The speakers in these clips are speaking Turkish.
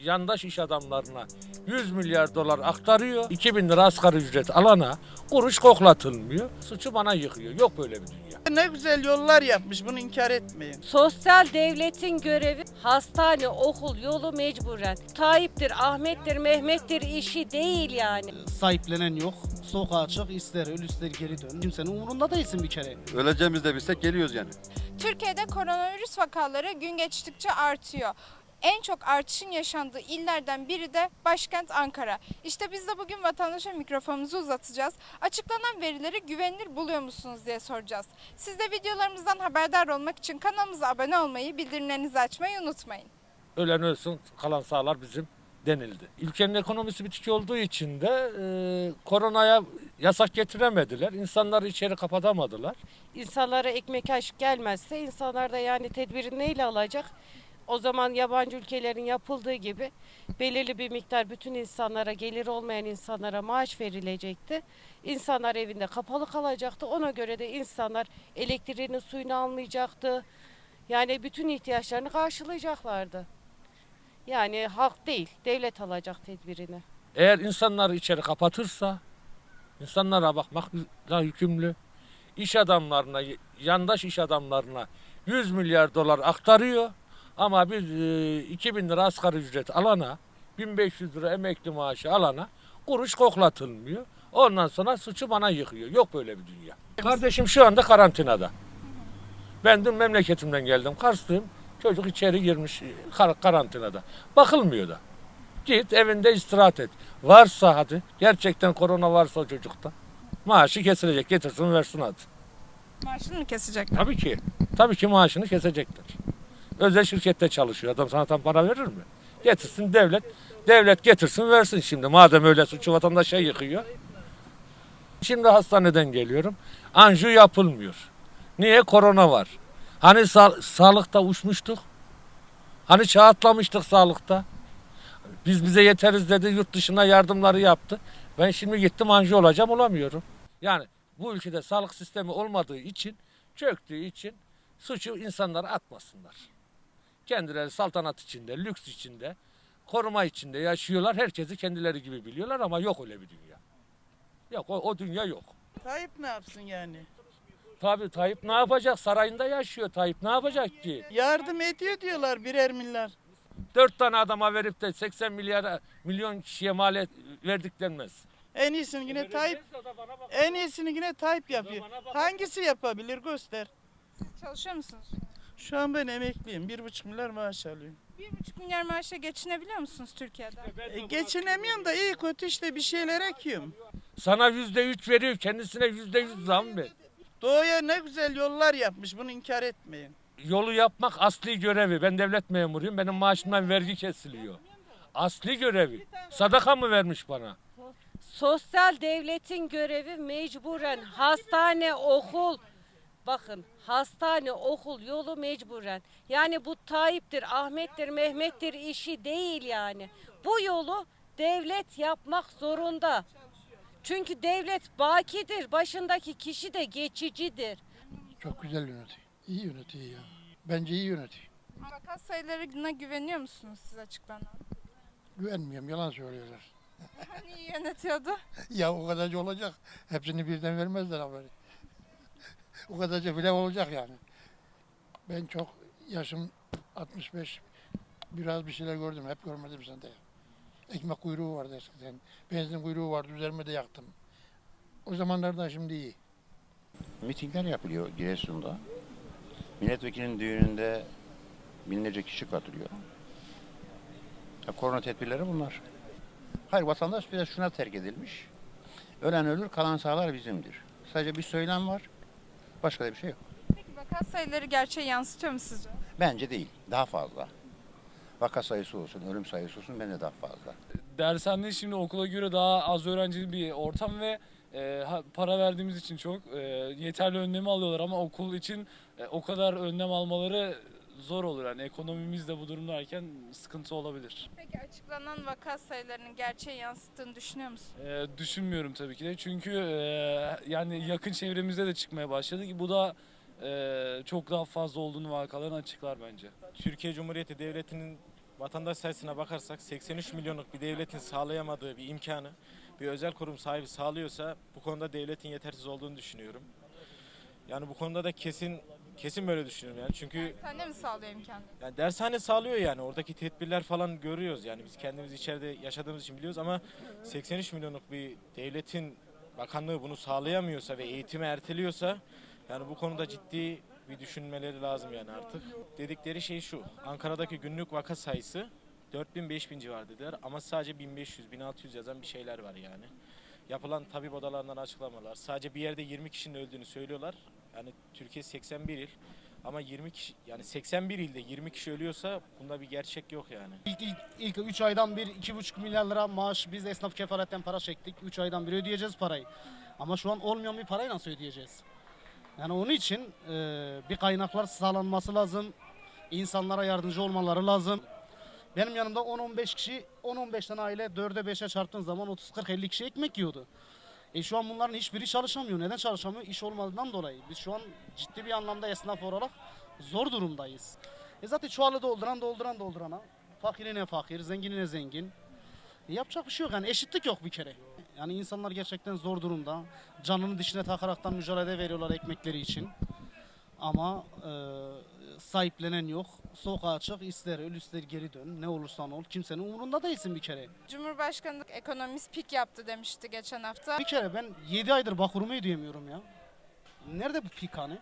yandaş iş adamlarına 100 milyar dolar aktarıyor. 2000 lira asgari ücret alana kuruş koklatılmıyor. Suçu bana yıkıyor. Yok böyle bir dünya. Ne güzel yollar yapmış bunu inkar etmeyin. Sosyal devletin görevi hastane, okul, yolu mecburen. Tayyip'tir, Ahmet'tir, Mehmet'tir işi değil yani. sahiplenen yok. Sokağa çık ister öl ister geri dön. Kimsenin umurunda değilsin bir kere. Öleceğimiz de bilsek geliyoruz yani. Türkiye'de koronavirüs vakaları gün geçtikçe artıyor. En çok artışın yaşandığı illerden biri de başkent Ankara. İşte biz de bugün vatandaşa mikrofonumuzu uzatacağız. Açıklanan verileri güvenilir buluyor musunuz diye soracağız. Siz de videolarımızdan haberdar olmak için kanalımıza abone olmayı, bildirimlerinizi açmayı unutmayın. Ölen ölsün kalan sağlar bizim denildi. Ülkenin ekonomisi bitik olduğu için de e, koronaya yasak getiremediler. İnsanları içeri kapatamadılar. İnsanlara ekmek aş gelmezse insanlar da yani tedbiri neyle alacak? O zaman yabancı ülkelerin yapıldığı gibi belirli bir miktar bütün insanlara, gelir olmayan insanlara maaş verilecekti. İnsanlar evinde kapalı kalacaktı. Ona göre de insanlar elektriğini, suyunu almayacaktı. Yani bütün ihtiyaçlarını karşılayacaklardı. Yani halk değil, devlet alacak tedbirini. Eğer insanları içeri kapatırsa insanlara bakmakla yükümlü. İş adamlarına, yandaş iş adamlarına 100 milyar dolar aktarıyor. Ama biz e, 2000 lira asgari ücret alana, 1500 lira emekli maaşı alana kuruş koklatılmıyor. Ondan sonra suçu bana yıkıyor. Yok böyle bir dünya. Kardeşim şu anda karantinada. Ben dün memleketimden geldim. Karslıyım. Çocuk içeri girmiş kar- karantinada. Bakılmıyor da. Git evinde istirahat et. Varsa hadi. Gerçekten korona varsa o çocukta. Maaşı kesilecek. Getirsin versin hadi. Maaşını mı kesecekler? Tabii ki. Tabii ki maaşını kesecekler. Özel şirkette çalışıyor. Adam sana tam para verir mi? Getirsin devlet. Devlet getirsin versin şimdi. Madem öyle suçu vatandaşa yıkıyor. Şimdi hastaneden geliyorum. Anju yapılmıyor. Niye? Korona var. Hani sa- sağlıkta uçmuştuk? Hani çağ atlamıştık sağlıkta? Biz bize yeteriz dedi yurt dışına yardımları yaptı. Ben şimdi gittim anji olacağım olamıyorum. Yani bu ülkede sağlık sistemi olmadığı için çöktüğü için suçu insanlara atmasınlar. Kendileri saltanat içinde, lüks içinde, koruma içinde yaşıyorlar. Herkesi kendileri gibi biliyorlar ama yok öyle bir dünya. Yok o, o dünya yok. Tayyip ne yapsın yani? Tabii Tayyip ne yapacak? Sarayında yaşıyor Tayyip. Ne yapacak ki? Yardım ediyor diyorlar birer milyar. Dört tane adama verip de 80 milyar milyon kişiye maliyet verdik denmez. En iyisini yine Tayyip en iyisini yine Tayyip yapıyor. Hangisi yapabilir göster. Çalışıyor musunuz? Şu an ben emekliyim. Bir buçuk milyar maaş alıyorum. 1,5 milyar maaşla geçinebiliyor musunuz Türkiye'de? E, geçinemiyorum da iyi kötü işte bir şeyler ekiyorum. Sana yüzde üç veriyor, kendisine yüzde yüz zam ver. Doğuya ne güzel yollar yapmış bunu inkar etmeyin. Yolu yapmak asli görevi. Ben devlet memuruyum. Benim maaşımdan vergi kesiliyor. Asli görevi. Sadaka mı vermiş bana? Sosyal devletin görevi mecburen hastane, okul. Bakın hastane, okul, yolu mecburen. Yani bu Tayyip'tir, Ahmet'tir, Mehmet'tir işi değil yani. Bu yolu devlet yapmak zorunda. Çünkü devlet bakidir, başındaki kişi de geçicidir. Çok güzel yönetiyor. İyi yönetiyor ya. Bence iyi yönetiyor. Vaka sayılarına güveniyor musunuz siz açıklanan? Güvenmiyorum, yalan söylüyorlar. Hani iyi yönetiyordu? ya o kadarca olacak. Hepsini birden vermezler haberi. O kadarca bile olacak yani. Ben çok yaşım 65. Biraz bir şeyler gördüm. Hep görmedim sende. Ekmek kuyruğu vardı eskiden. Benzin kuyruğu vardı. Üzerime de yaktım. O zamanlardan şimdi iyi. Mitingler yapılıyor Giresun'da. Milletvekilinin düğününde binlerce kişi katılıyor. Ya, korona tedbirleri bunlar. Hayır vatandaş biraz şuna terk edilmiş. Ölen ölür, kalan sağlar bizimdir. Sadece bir söylem var. Başka da bir şey yok. Peki vaka sayıları gerçeği yansıtıyor mu sizce? Bence değil. Daha fazla. Vaka sayısı olsun, ölüm sayısı olsun bence daha fazla. Dershane şimdi okula göre daha az öğrencili bir ortam ve e, para verdiğimiz için çok e, yeterli önlemi alıyorlar ama okul için e, o kadar önlem almaları zor olur. Yani ekonomimiz de bu durumdayken sıkıntı olabilir. Peki açıklanan vaka sayılarının gerçeği yansıttığını düşünüyor musun? E, düşünmüyorum tabii ki de çünkü e, yani yakın çevremizde de çıkmaya başladı ki bu da e, çok daha fazla olduğunu vakaların açıklar bence. Türkiye Cumhuriyeti Devleti'nin vatandaş sayısına bakarsak 83 milyonluk bir devletin sağlayamadığı bir imkanı bir özel kurum sahibi sağlıyorsa bu konuda devletin yetersiz olduğunu düşünüyorum. Yani bu konuda da kesin kesin böyle düşünüyorum yani. Çünkü Sen de mi sağlıyor imkanı? yani dershane sağlıyor yani. Oradaki tedbirler falan görüyoruz yani. Biz kendimiz içeride yaşadığımız için biliyoruz ama 83 milyonluk bir devletin bakanlığı bunu sağlayamıyorsa ve eğitimi erteliyorsa yani bu konuda ciddi bir düşünmeleri lazım yani artık. Dedikleri şey şu. Ankara'daki günlük vaka sayısı 4000-5000 civar dediler ama sadece 1500-1600 yazan bir şeyler var yani. Yapılan tabip odalarından açıklamalar. Sadece bir yerde 20 kişinin öldüğünü söylüyorlar. Yani Türkiye 81 il ama 20 kişi yani 81 ilde 20 kişi ölüyorsa bunda bir gerçek yok yani. İlk, ilk, ilk 3 aydan bir 2,5 milyar lira maaş biz esnaf kefaletten para çektik. 3 aydan bir ödeyeceğiz parayı. Ama şu an olmayan bir parayı nasıl ödeyeceğiz? Yani onun için e, bir kaynaklar sağlanması lazım. İnsanlara yardımcı olmaları lazım. Benim yanımda 10-15 kişi, 10-15 tane aile 4'e 5'e çarptığın zaman 30-40-50 kişi ekmek yiyordu. E şu an bunların hiçbiri çalışamıyor. Neden çalışamıyor? İş olmadığından dolayı. Biz şu an ciddi bir anlamda esnaf olarak zor durumdayız. E zaten çuvalı dolduran dolduran doldurana. Fakirine fakir, zenginine zengin. E yapacak bir şey yok yani eşitlik yok bir kere. Yani insanlar gerçekten zor durumda. Canını dişine takaraktan mücadele veriyorlar ekmekleri için. Ama e, sahiplenen yok. Sokağa çık ister öl ister geri dön. Ne olursan ol kimsenin umurunda değilsin bir kere. Cumhurbaşkanlık ekonomist pik yaptı demişti geçen hafta. Bir kere ben 7 aydır bakurumu ödeyemiyorum ya. Nerede bu pik hani?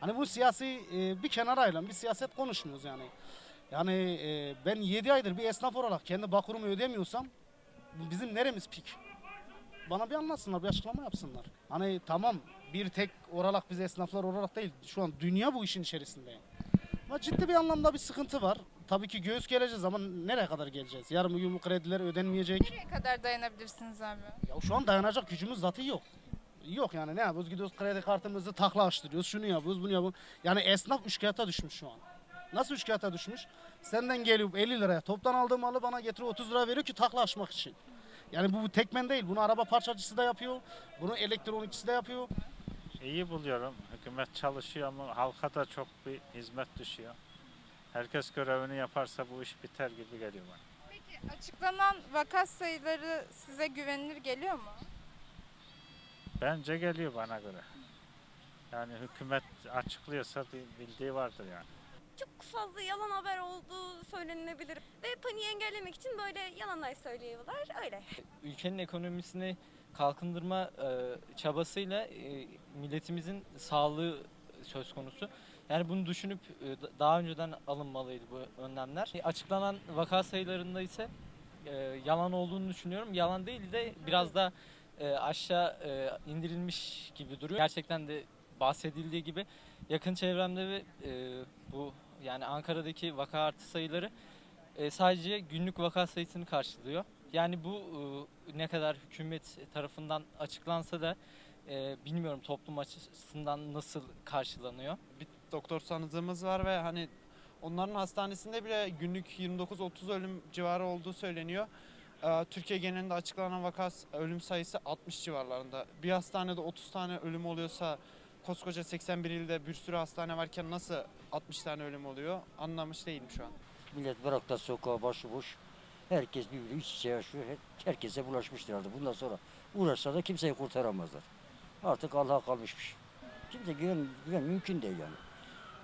Hani bu siyasi e, bir kenara ayrılan bir siyaset konuşmuyoruz yani. Yani e, ben 7 aydır bir esnaf olarak kendi bakurumu ödemiyorsam bizim neremiz pik? Bana bir anlatsınlar, bir açıklama yapsınlar. Hani tamam bir tek orarak biz esnaflar olarak değil. Şu an dünya bu işin içerisinde. Ama ciddi bir anlamda bir sıkıntı var. Tabii ki göğüs geleceğiz ama nereye kadar geleceğiz? Yarın bugün bu krediler ödenmeyecek. Nereye kadar dayanabilirsiniz abi? Ya şu an dayanacak gücümüz zaten yok. Yok yani ne yapıyoruz? Gidiyoruz kredi kartımızı takla açtırıyoruz. Şunu yapıyoruz, bunu yapıyoruz. Yani esnaf üçkağıta düşmüş şu an. Nasıl üçkağıta düşmüş? Senden geliyor 50 liraya toptan aldığım malı bana getiriyor 30 lira veriyor ki takla açmak için. Yani bu, bu tekmen değil. Bunu araba parçacısı da yapıyor. Bunu elektronikçisi de yapıyor. İyi buluyorum. Hükümet çalışıyor ama halka da çok bir hizmet düşüyor. Herkes görevini yaparsa bu iş biter gibi geliyor bana. Peki açıklanan vaka sayıları size güvenilir geliyor mu? Bence geliyor bana göre. Yani hükümet açıklıyorsa bir bildiği vardır yani. Çok fazla yalan haber olduğu söylenilebilir. Ve paniği engellemek için böyle yalanlar söylüyorlar. Öyle. ülkenin ekonomisini kalkındırma e, çabasıyla e, milletimizin sağlığı söz konusu. Yani bunu düşünüp e, da- daha önceden alınmalıydı bu önlemler. E, Açıklanan vaka sayılarında ise e, yalan olduğunu düşünüyorum. Yalan değil de biraz da e, aşağı e, indirilmiş gibi duruyor. Gerçekten de bahsedildiği gibi yakın çevremde ve e, bu yani Ankara'daki vaka artı sayıları e, sadece günlük vaka sayısını karşılıyor. Yani bu e, ne kadar hükümet tarafından açıklansa da e, bilmiyorum toplum açısından nasıl karşılanıyor. bir doktor tanıdığımız var ve hani onların hastanesinde bile günlük 29-30 ölüm civarı olduğu söyleniyor. Ee, Türkiye genelinde açıklanan vaka ölüm sayısı 60 civarlarında. Bir hastanede 30 tane ölüm oluyorsa koskoca 81 ilde bir sürü hastane varken nasıl 60 tane ölüm oluyor anlamış değilim şu an. Millet bırak da sokağa başıboş. Herkes birbiriyle iç içe yaşıyor. Her- Herkese bulaşmıştır artık. Bundan sonra uğraşsa da kimseyi kurtaramazlar. Artık Allah'a kalmışmış. Kimse güven, güven mümkün değil yani.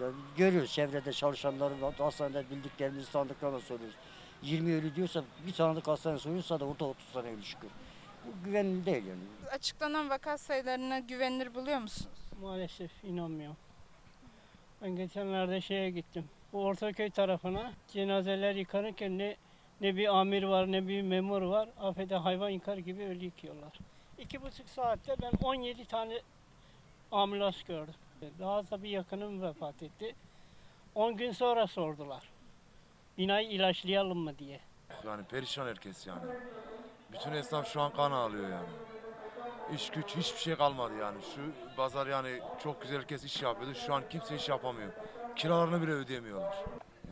Ya görüyoruz çevrede çalışanların, hastanede bildiklerimizi, tanıdıklarına söylüyoruz. 20 ölü diyorsa bir tanıdık hastane soruyorsa da orada 30 tane ölü çıkıyor. Bu güvenli değil yani. Açıklanan vaka sayılarına güvenilir buluyor musunuz? Maalesef inanmıyorum. Ben geçenlerde şeye gittim. Bu Ortaköy tarafına cenazeler yıkanırken ne ne bir amir var ne bir memur var. Afete hayvan yıkar gibi ölü yıkıyorlar. İki buçuk saatte ben 17 tane ambulans gördüm. Daha da bir yakınım vefat etti. 10 gün sonra sordular. Binayı ilaçlayalım mı diye. Yani perişan herkes yani. Bütün esnaf şu an kan ağlıyor yani. İş güç hiçbir şey kalmadı yani. Şu pazar yani çok güzel herkes iş yapıyordu. Şu an kimse iş yapamıyor. Kiralarını bile ödeyemiyorlar.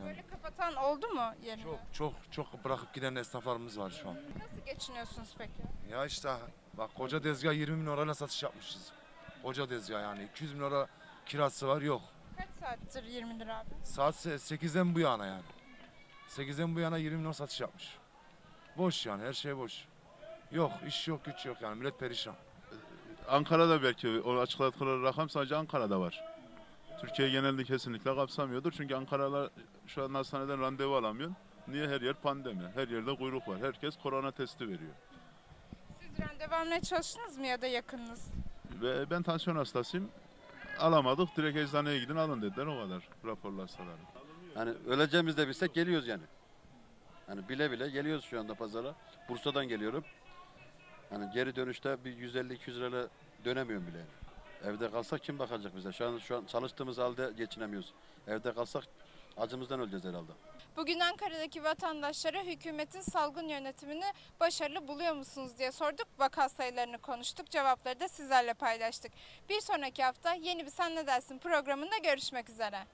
Böyle kapatan oldu mu yerini? çok çok çok bırakıp giden esnaflarımız var şu an. Nasıl geçiniyorsunuz peki? Ya işte bak koca tezgah 20 bin lirayla satış yapmışız. Koca tezgah yani 200 bin lira kirası var yok. Kaç saattir 20 lira abi? Saat 8'den bu yana yani. 8'den bu yana 20 milyon satış yapmış. Boş yani her şey boş. Yok iş yok güç yok yani millet perişan. Ankara'da belki o açıkladıkları rakam sadece Ankara'da var. Türkiye genelinde kesinlikle kapsamıyordur. Çünkü Ankara'da şu an hastaneden randevu alamıyor. Niye? Her yer pandemi. Her yerde kuyruk var. Herkes korona testi veriyor. Siz randevu almaya çalıştınız mı ya da yakınınız? Ve ben tansiyon hastasıyım. Alamadık. Direkt eczaneye gidin alın dediler. O kadar raporlu hastaların. Yani öleceğimizi de bilsek geliyoruz yani. Yani bile bile geliyoruz şu anda pazara. Bursa'dan geliyorum. Hani geri dönüşte bir 150-200 lirayla dönemiyorum bile. Evde kalsak kim bakacak bize? Şu an şu an çalıştığımız halde geçinemiyoruz. Evde kalsak acımızdan öleceğiz herhalde. Bugün Ankara'daki vatandaşlara hükümetin salgın yönetimini başarılı buluyor musunuz diye sorduk. Vaka sayılarını konuştuk. Cevapları da sizlerle paylaştık. Bir sonraki hafta yeni bir Sen Ne Dersin programında görüşmek üzere.